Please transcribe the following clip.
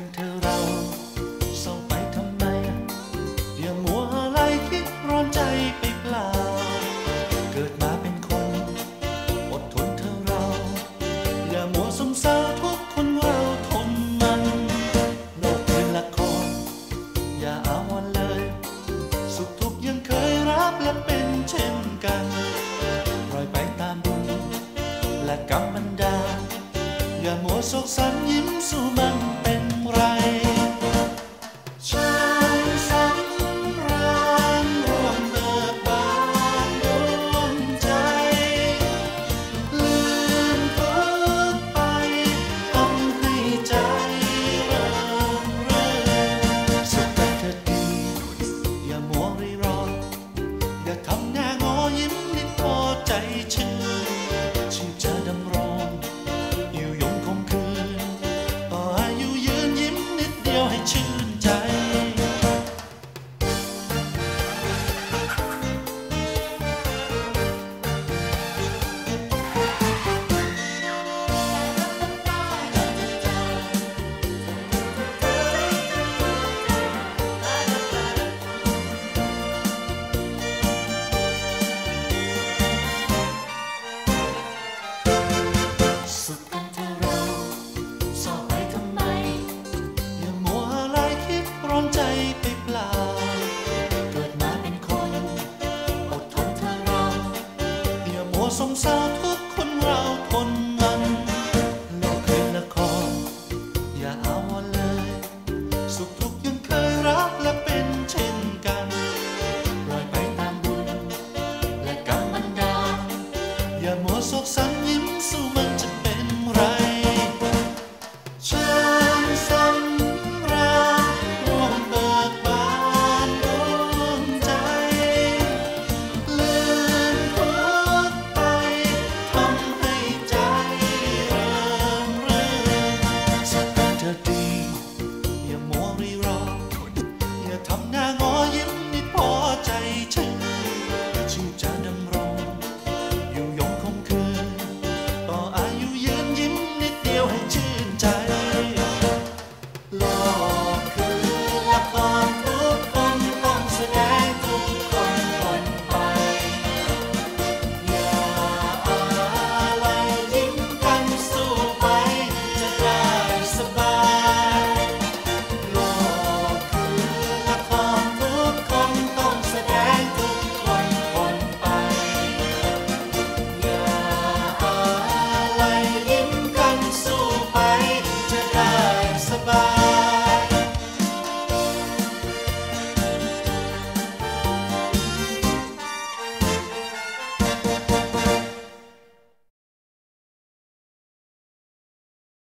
กันเธอะเราเศร้าไปทำไม อย่ามัวอะไรคิดร้อนใจไปเปล่า เกิดมาเป็นคน อดทนเธอะเรา อย่ามัวสมเศร้าทุกคนเราทนมันโลกเป็นละคร อย่าเอาวันเลย สุขทุกข์ยังเคยรับและเป็นเช่นกันปล่อยไปตามบุญและกรรมบันดา ลอย่ามัวโศกสันยิ้มสู้มันเป็นไร ชื่ อย่า